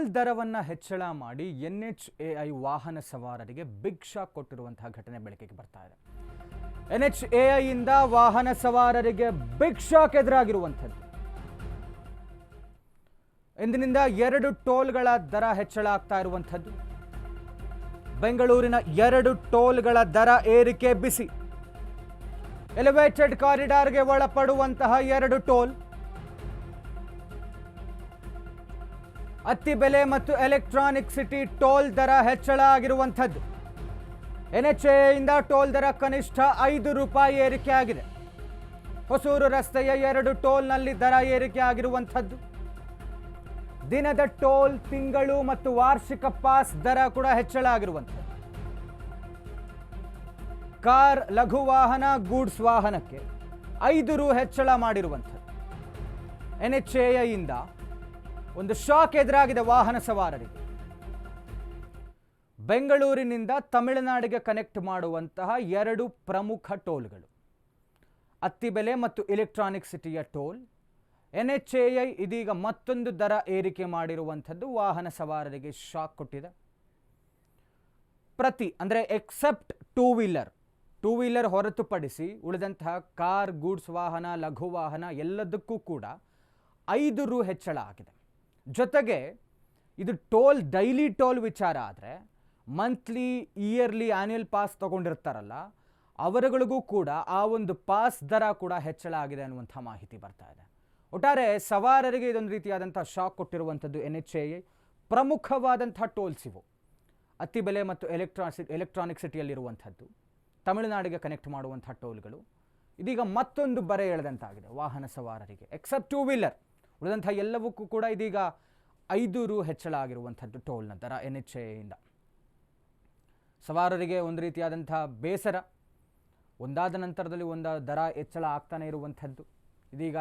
Toll ದರವನ್ನು ಹೆಚ್ಚಳ ಮಾಡಿ ಎನ್ ಎಚ್ ಎ ಐ ವಾಹನ ಸವಾರರಿಗೆ ಬಿಗ್ ಶಾಕ್ ಕೊಟ್ಟಿರುವಂತಹ ಘಟನೆ ಬೆಳಕಿಗೆ ಬರ್ತಾ ಇದೆ. ಎನ್ ಎಚ್ ಎ ಐಯಿಂದ ವಾಹನ ಸವಾರರಿಗೆ ಬಿಗ್ ಶಾಕ್ ಎದುರಾಗಿರುವಂಥದ್ದು. ಇಂದಿನಿಂದ ಎರಡು ಟೋಲ್ಗಳ ದರ ಹೆಚ್ಚಳ ಆಗ್ತಾ ಇರುವಂಥದ್ದು. ಬೆಂಗಳೂರಿನ ಎರಡು ಟೋಲ್ಗಳ ದರ ಏರಿಕೆ ಬಿಸಿ. ಎಲಿವೇಟೆಡ್ ಕಾರಿಡಾರ್ಗೆ ಒಳಪಡುವಂತಹ ಎರಡು ಟೋಲ್ ಅತ್ತಿ ಬೆಲೆ ಮತ್ತು ಎಲೆಕ್ಟ್ರಾನಿಕ್ ಸಿಟಿ ಟೋಲ್ ದರ ಹೆಚ್ಚಳ ಆಗಿರುವಂಥದ್ದು. ಇಂದ ಟೋಲ್ ದರ ಕನಿಷ್ಠ ಐದು ರೂಪಾಯಿ ಏರಿಕೆ ಆಗಿದೆ. ಹೊಸೂರು ರಸ್ತೆಯ ಎರಡು ಟೋಲ್ನಲ್ಲಿ ದರ ಏರಿಕೆ ಆಗಿರುವಂಥದ್ದು. ದಿನದ ಟೋಲ್ ತಿಂಗಳು ಮತ್ತು ವಾರ್ಷಿಕ ಪಾಸ್ ದರ ಕೂಡ ಹೆಚ್ಚಳ ಆಗಿರುವಂಥದ್ದು. ಕಾರ್, ಲಘು ವಾಹನ, ಗೂಡ್ಸ್ ವಾಹನಕ್ಕೆ ಐದು ರು ಹೆಚ್ಚಳ ಮಾಡಿರುವಂಥದ್ದು. ಎನ್ ಎಚ್ ಇಂದ ಒಂದು ಶಾಕ್ ಎದುರಾಗಿದೆ ವಾಹನ ಸವಾರರಿಗೆ. ಬೆಂಗಳೂರಿನಿಂದ ತಮಿಳುನಾಡಿಗೆ ಕನೆಕ್ಟ್ ಮಾಡುವಂತಹ ಎರಡು ಪ್ರಮುಖ ಟೋಲ್ಗಳು. ಅತ್ತಿಬೆಲೆ ಮತ್ತು ಎಲೆಕ್ಟ್ರಾನಿಕ್ ಸಿಟಿಯ toll. N H A I ಇದೀಗ ಮತ್ತೊಂದು ದರ ಏರಿಕೆ ಮಾಡಿರುವಂಥದ್ದು ವಾಹನ ಸವಾರರಿಗೆ ಶಾಕ್ ಕೊಟ್ಟಿದೆ. ಪ್ರತಿ, ಅಂದರೆ except two wheeler two wheeler ಹೊರತುಪಡಿಸಿ ಉಳಿದಂತಹ ಕಾರ್, ಗೂಡ್ಸ್ ವಾಹನ, ಲಘು ವಾಹನ ಎಲ್ಲದಕ್ಕೂ ಕೂಡ ಐದು ರು ಹೆಚ್ಚಳ ಆಗಿದೆ. ಜೊತೆಗೆ ಇದು ಟೋಲ್, ಡೈಲಿ ಟೋಲ್ ವಿಚಾರ ಆದರೆ ಮಂತ್ಲಿ, ಇಯರ್ಲಿ ಆ್ಯನ್ಯಲ್ ಪಾಸ್ ತಗೊಂಡಿರ್ತಾರಲ್ಲ, ಅವರುಗಳಿಗೂ ಕೂಡ ಆ ಒಂದು ಪಾಸ್ ದರ ಕೂಡ ಹೆಚ್ಚಳ ಆಗಿದೆ ಅನ್ನುವಂಥ ಮಾಹಿತಿ ಬರ್ತಾ ಇದೆ. ಒಟ್ಟಾರೆ ಸವಾರರಿಗೆ ಇದೊಂದು ರೀತಿಯಾದಂಥ ಶಾಕ್ ಕೊಟ್ಟಿರುವಂಥದ್ದು ಎನ್ ಎಚ್ ಎ ಪ್ರಮುಖವಾದಂಥ ಟೋಲ್ಸ್ ಇವು. ಅತ್ತಿಬೆಲೆ ಮತ್ತು ಎಲೆಕ್ಟ್ರಾಸಿ ಎಲೆಕ್ಟ್ರಾನಿಕ್ ಸಿಟಿಯಲ್ಲಿರುವಂಥದ್ದು, ತಮಿಳುನಾಡಿಗೆ ಕನೆಕ್ಟ್ ಮಾಡುವಂಥ ಟೋಲ್ಗಳು. ಇದೀಗ ಮತ್ತೊಂದು ಬರೆ ಎಳೆದಂತಾಗಿದೆ ವಾಹನ ಸವಾರರಿಗೆ, ಎಕ್ಸೆಪ್ಟ್ ಟೂ ವೀಲರ್. ಉಳಿದಂಥ ಎಲ್ಲವಕ್ಕೂ ಕೂಡ ಇದೀಗ ಐದು ರು ಹೆಚ್ಚಳ ಆಗಿರುವಂಥದ್ದು ಟೋಲ್ನ ದರ ಎನ್ ಎಚ್ ಎಯಿಂದ ಸವಾರರಿಗೆ ಒಂದು ರೀತಿಯಾದಂಥ ಬೇಸರ, ಒಂದಾದ ನಂತರದಲ್ಲಿ ಒಂದು ದರ ಹೆಚ್ಚಳ ಆಗ್ತಾನೆ ಇರುವಂಥದ್ದು. ಇದೀಗ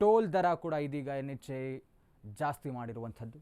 ಟೋಲ್ ದರ ಕೂಡ ಇದೀಗ ಎನ್ ಜಾಸ್ತಿ ಮಾಡಿರುವಂಥದ್ದು.